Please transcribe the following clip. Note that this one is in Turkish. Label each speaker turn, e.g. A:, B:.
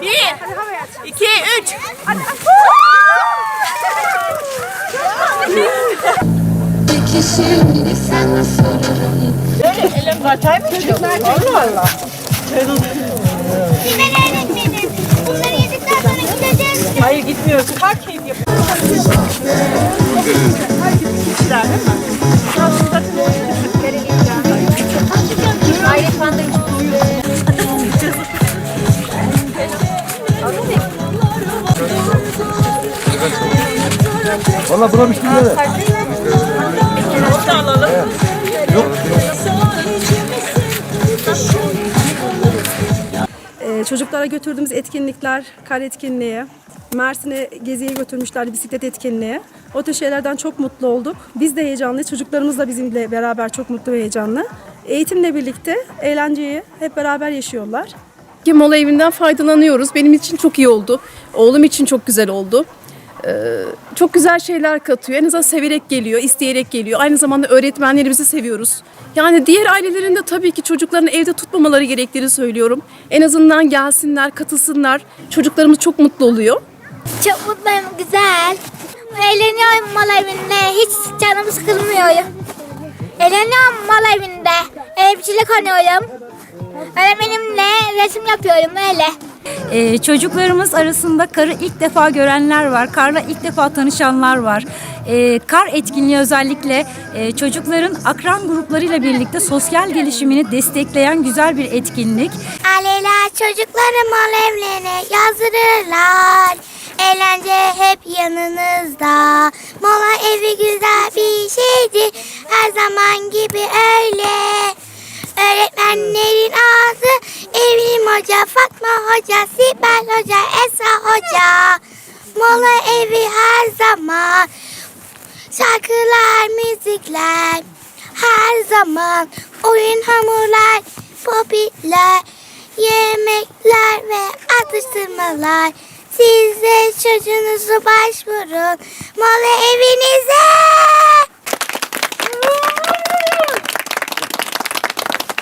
A: Bir, iki, üç.
B: Peki şimdi sen nasıl olursun?
C: Sibel öğretmenim. Bunları yedikten sonra gideceğiz.
A: Hayır gitmiyoruz. Kar keyfi yapıyoruz.
D: Valla buna bir şey deme.
A: Onu da
E: Ee, çocuklara götürdüğümüz etkinlikler, kar etkinliği, Mersin'e geziye götürmüşlerdi bisiklet etkinliği. O tür şeylerden çok mutlu olduk. Biz de heyecanlıyız. Çocuklarımız da bizimle beraber çok mutlu ve heyecanlı. Eğitimle birlikte eğlenceyi hep beraber yaşıyorlar.
F: Mola evinden faydalanıyoruz. Benim için çok iyi oldu. Oğlum için çok güzel oldu. Ee, çok güzel şeyler katıyor. En azından severek geliyor, isteyerek geliyor. Aynı zamanda öğretmenlerimizi seviyoruz. Yani diğer ailelerin de tabii ki çocuklarını evde tutmamaları gerektiğini söylüyorum. En azından gelsinler, katılsınlar. Çocuklarımız çok mutlu oluyor.
C: Çok mutluyum, güzel. Eğleniyorum mal evinde. Hiç canım sıkılmıyor. Eğleniyorum mal evinde. Evcilik oynuyorum. Öğretmenimle resim yapıyorum öyle.
G: Ee, çocuklarımız arasında karı ilk defa görenler var, karla ilk defa tanışanlar var. Ee, kar etkinliği özellikle e, çocukların akran gruplarıyla birlikte sosyal gelişimini destekleyen güzel bir etkinlik.
C: Aileler çocukları mal evlerine yazdırırlar. Eğlence hep yanınızda. Mola evi güzel bir şeydi. Her zaman gibi öyle. Öğretmenlerin Evrim Hoca, Fatma Hoca, Sibel Hoca, Esra Hoca. Mola evi her zaman. Şarkılar, müzikler. Her zaman oyun hamurlar, popüler yemekler ve atıştırmalar. Siz de çocuğunuzu başvurun mola evinize.